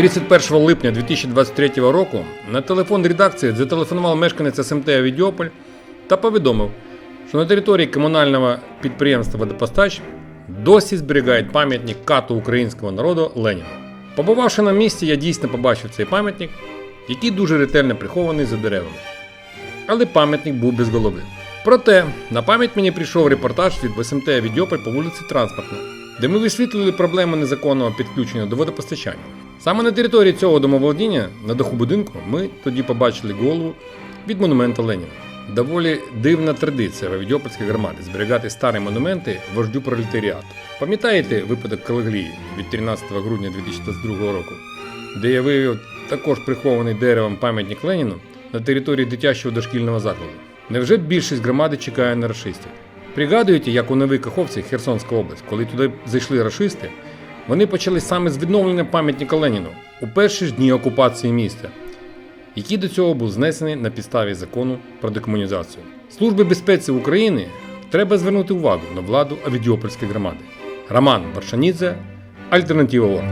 31 липня 2023 року на телефон редакції зателефонував мешканець СМТ Авідіополь та повідомив, що на території комунального підприємства Водопостач досі зберігають пам'ятник кату українського народу Леніну. Побувавши на місці, я дійсно побачив цей пам'ятник, який дуже ретельно прихований за деревами. Але пам'ятник був без голови. Проте на пам'ять мені прийшов репортаж від СМТ Авідіополь по вулиці Транспортна, де ми висвітлили проблему незаконного підключення до водопостачання. Саме на території цього домоволодіння, на даху будинку, ми тоді побачили голову від монумента Леніна. Доволі дивна традиція в Авідіопольській громаді зберігати старі монументи вождю пролетаріату. Пам'ятаєте випадок Калаглії від 13 грудня 2022 року, де я виявив також прихований деревом пам'ятник Леніну на території дитячого дошкільного закладу? Невже більшість громади чекає на рашистів? Пригадуєте, як у Новій Каховці, Херсонська область, коли туди зайшли рашисти, вони почали саме з відновлення пам'ятника Леніну у перші ж дні окупації міста, який до цього був знесений на підставі закону про декомунізацію. Служби безпеці України треба звернути увагу на владу Авідіопольської громади. Роман Варшанідзе, Альтернатива.